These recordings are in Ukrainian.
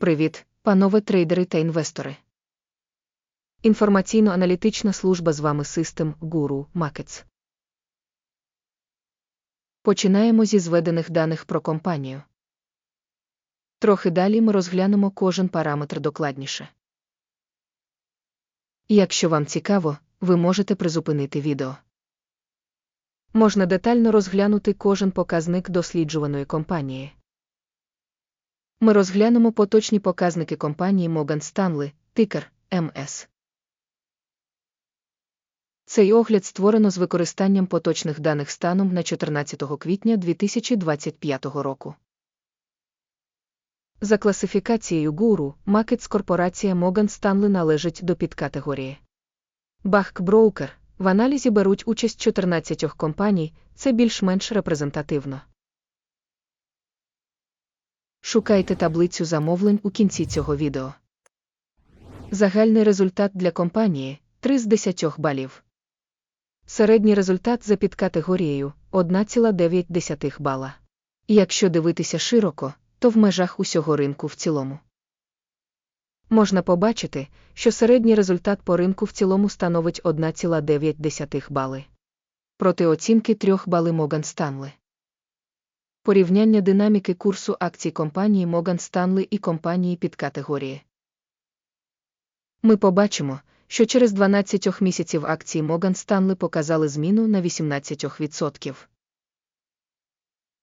Привіт, панове трейдери та інвестори. Інформаційно-аналітична служба з вами System Guru Markets. Починаємо зі зведених даних про компанію. Трохи далі ми розглянемо кожен параметр докладніше. Якщо вам цікаво, ви можете призупинити відео. Можна детально розглянути кожен показник досліджуваної компанії. Ми розглянемо поточні показники компанії Morgan Stanley, тикер МС. Цей огляд створено з використанням поточних даних станом на 14 квітня 2025 року. За класифікацією гуру, Макетс корпорація Morgan Stanley належить до підкатегорії. Бахк Broker в аналізі беруть участь 14 компаній, це більш-менш репрезентативно. Шукайте таблицю замовлень у кінці цього відео. Загальний результат для компанії 3 з 10 балів. Середній результат за підкатегорією 1,9 бала. Якщо дивитися широко, то в межах усього ринку в цілому. Можна побачити, що середній результат по ринку в цілому становить 1,9 бали. Проти оцінки 3 бали Morgan Stanley. Порівняння динаміки курсу акцій компанії Morgan Stanley і компанії під категорії. Ми побачимо, що через 12 місяців акції Morgan Stanley показали зміну на 18%.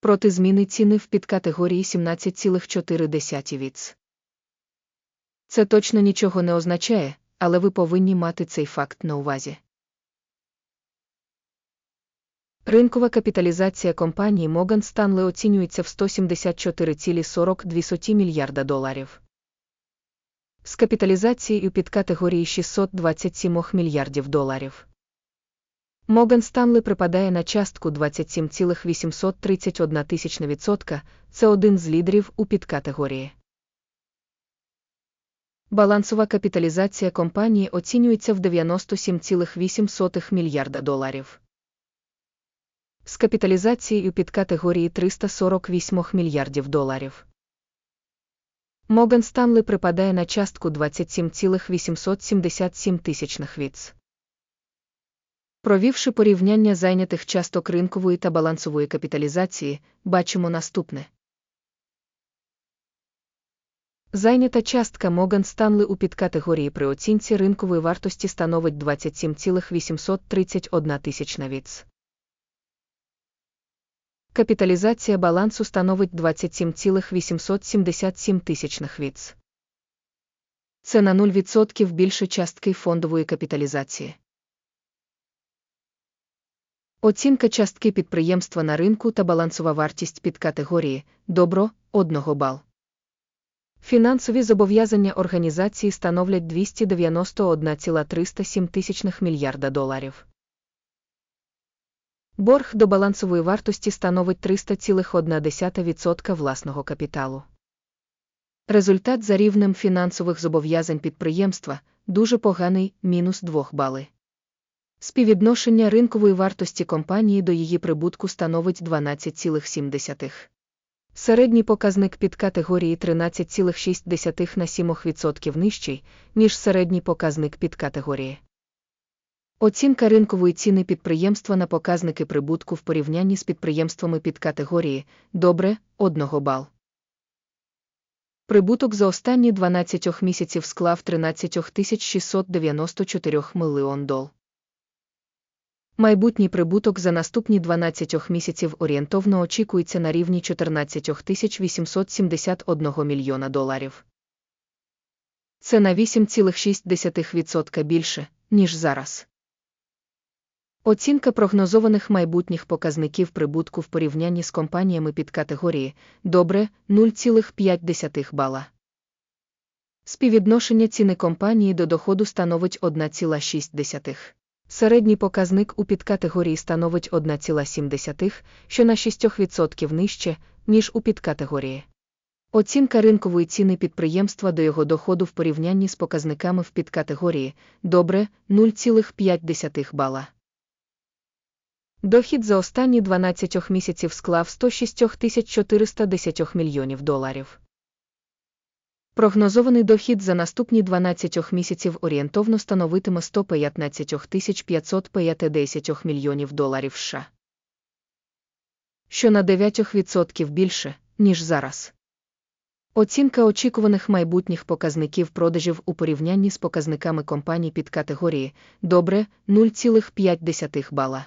Проти зміни ціни в підкатегорії 17,4 віц. Це точно нічого не означає, але ви повинні мати цей факт на увазі. Ринкова капіталізація компанії Morgan Stanley оцінюється в 174,42 мільярда доларів. З капіталізацією під категорії 627 мільярдів доларів. Morgan Stanley припадає на частку 27,831%, це один з лідерів у підкатегорії. Балансова капіталізація компанії оцінюється в 97,8 мільярда доларів. З капіталізацією під категорії 348 мільярдів доларів. Morgan Stanley припадає на частку 27,877 тисячних віц. Провівши порівняння зайнятих часток ринкової та балансової капіталізації, бачимо наступне. Зайнята частка Morgan Stanley у підкатегорії при оцінці ринкової вартості становить 27,831 тисячна віц. Капіталізація балансу становить 27,877 тисячних віц. Це на 0% більше частки фондової капіталізації. Оцінка частки підприємства на ринку та балансова вартість під категорії добро 1 бал. Фінансові зобов'язання організації становлять 291,307 тисячних мільярда доларів. Борг до балансової вартості становить 300,1% власного капіталу. Результат за рівнем фінансових зобов'язань підприємства дуже поганий мінус 2 бали. Співвідношення ринкової вартості компанії до її прибутку становить 12,7. Середній показник під категорії 13,6 на 7% нижчий, ніж середній показник під категорії. Оцінка ринкової ціни підприємства на показники прибутку в порівнянні з підприємствами під категорії добре 1 бал. Прибуток за останні 12 місяців склав 13 694 мільйон дол. Майбутній прибуток за наступні 12 місяців орієнтовно очікується на рівні 14 871 мільйона доларів. Це на 8,6% більше, ніж зараз. Оцінка прогнозованих майбутніх показників прибутку в порівнянні з компаніями під категорії добре 0,5 бала. Співвідношення ціни компанії до доходу становить 1,6. Середній показник у підкатегорії становить 1,7, що на 6% нижче, ніж у підкатегорії. Оцінка ринкової ціни підприємства до його доходу в порівнянні з показниками в підкатегорії добре 0,5 бала. Дохід за останні 12 місяців склав 106 410 мільйонів доларів. Прогнозований дохід за наступні 12 місяців орієнтовно становитиме 115 550 мільйонів доларів США. Що на 9% більше, ніж зараз. Оцінка очікуваних майбутніх показників продажів у порівнянні з показниками компаній під категорії добре 0,5 бала.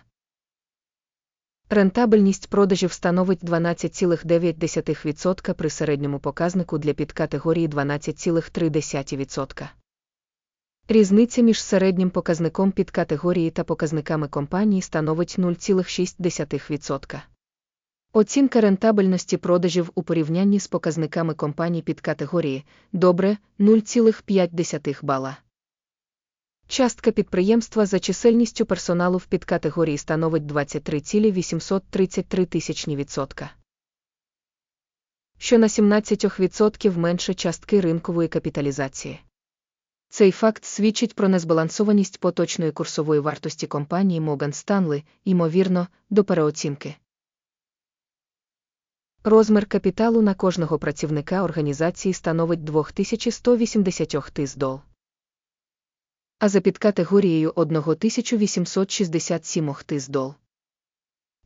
Рентабельність продажів становить 12,9% при середньому показнику для підкатегорії 12,3%. Різниця між середнім показником підкатегорії та показниками компанії становить 0,6%. Оцінка рентабельності продажів у порівнянні з показниками компаній під категорії добре 0,5 бала. Частка підприємства за чисельністю персоналу в підкатегорії становить 23,833 тисячні відсотка. Що на 17% менше частки ринкової капіталізації. Цей факт свідчить про незбалансованість поточної курсової вартості компанії Morgan Stanley, ймовірно, до переоцінки. Розмір капіталу на кожного працівника організації становить 2180 тис дол. А за підкатегорією 1867 тис дол.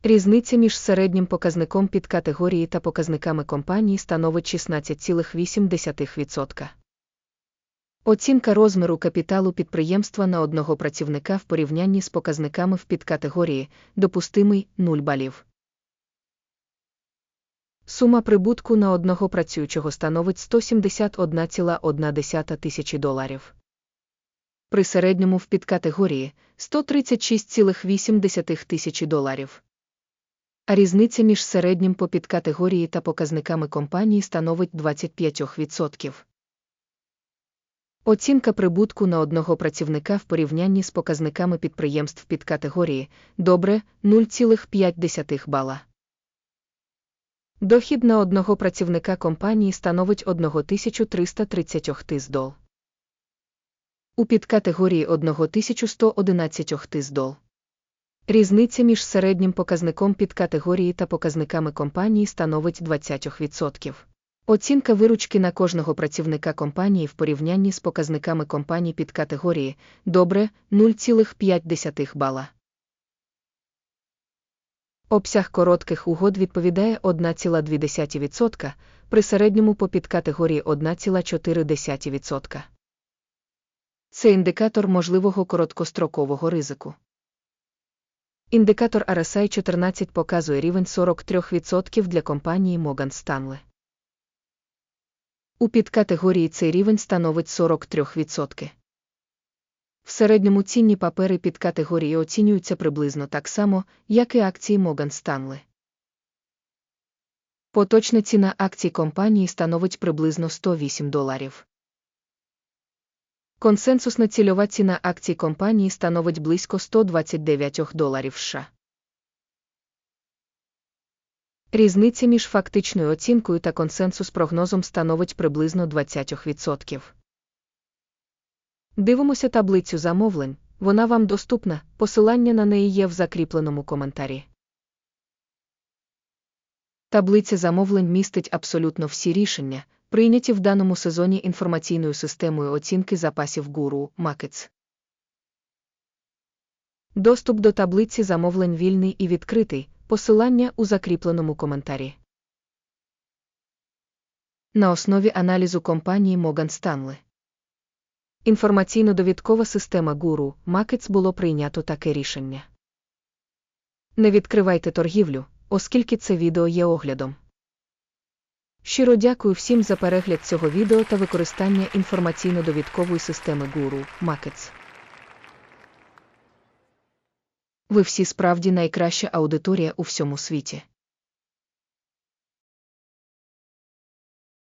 Різниця між середнім показником підкатегорії та показниками компанії становить 16,8%. Оцінка розміру капіталу підприємства на одного працівника в порівнянні з показниками в підкатегорії допустимий 0 балів. Сума прибутку на одного працюючого становить 171,1 тисячі доларів. При середньому в підкатегорії 136,8 тисячі доларів. А різниця між середнім по підкатегорії та показниками компанії становить 25%. Оцінка прибутку на одного працівника в порівнянні з показниками підприємств підкатегорії добре 0,5 бала. Дохід на одного працівника компанії становить 1330 тис дол. У підкатегорії 1111 тис дол. Різниця між середнім показником підкатегорії та показниками компанії становить 20%. Оцінка виручки на кожного працівника компанії в порівнянні з показниками компаній під категорії добре 0,5 бала. Обсяг коротких угод відповідає 1,2%, при середньому по підкатегорії 1,4%. Це індикатор можливого короткострокового ризику. Індикатор RSI 14 показує рівень 43% для компанії Morgan Stanley. У підкатегорії цей рівень становить 43%. В середньому цінні папери під категорії оцінюються приблизно так само, як і акції Morgan Stanley. Поточна ціна акцій компанії становить приблизно 108 доларів. Консенсусна цільова ціна акцій компанії становить близько 129 доларів США. Різниця між фактичною оцінкою та консенсус прогнозом становить приблизно 20%. Дивимося таблицю замовлень, вона вам доступна, посилання на неї є в закріпленому коментарі. Таблиця замовлень містить абсолютно всі рішення, прийняті в даному сезоні інформаційною системою оцінки запасів гуру Markets. Доступ до таблиці замовлень вільний і відкритий, посилання у закріпленому коментарі. На основі аналізу компанії Morgan Stanley. Інформаційно-довідкова система гуру Markets було прийнято таке рішення. Не відкривайте торгівлю, оскільки це відео є оглядом. Щиро дякую всім за перегляд цього відео та використання інформаційно-довідкової системи Guru Markets. Ви всі справді найкраща аудиторія у всьому світі.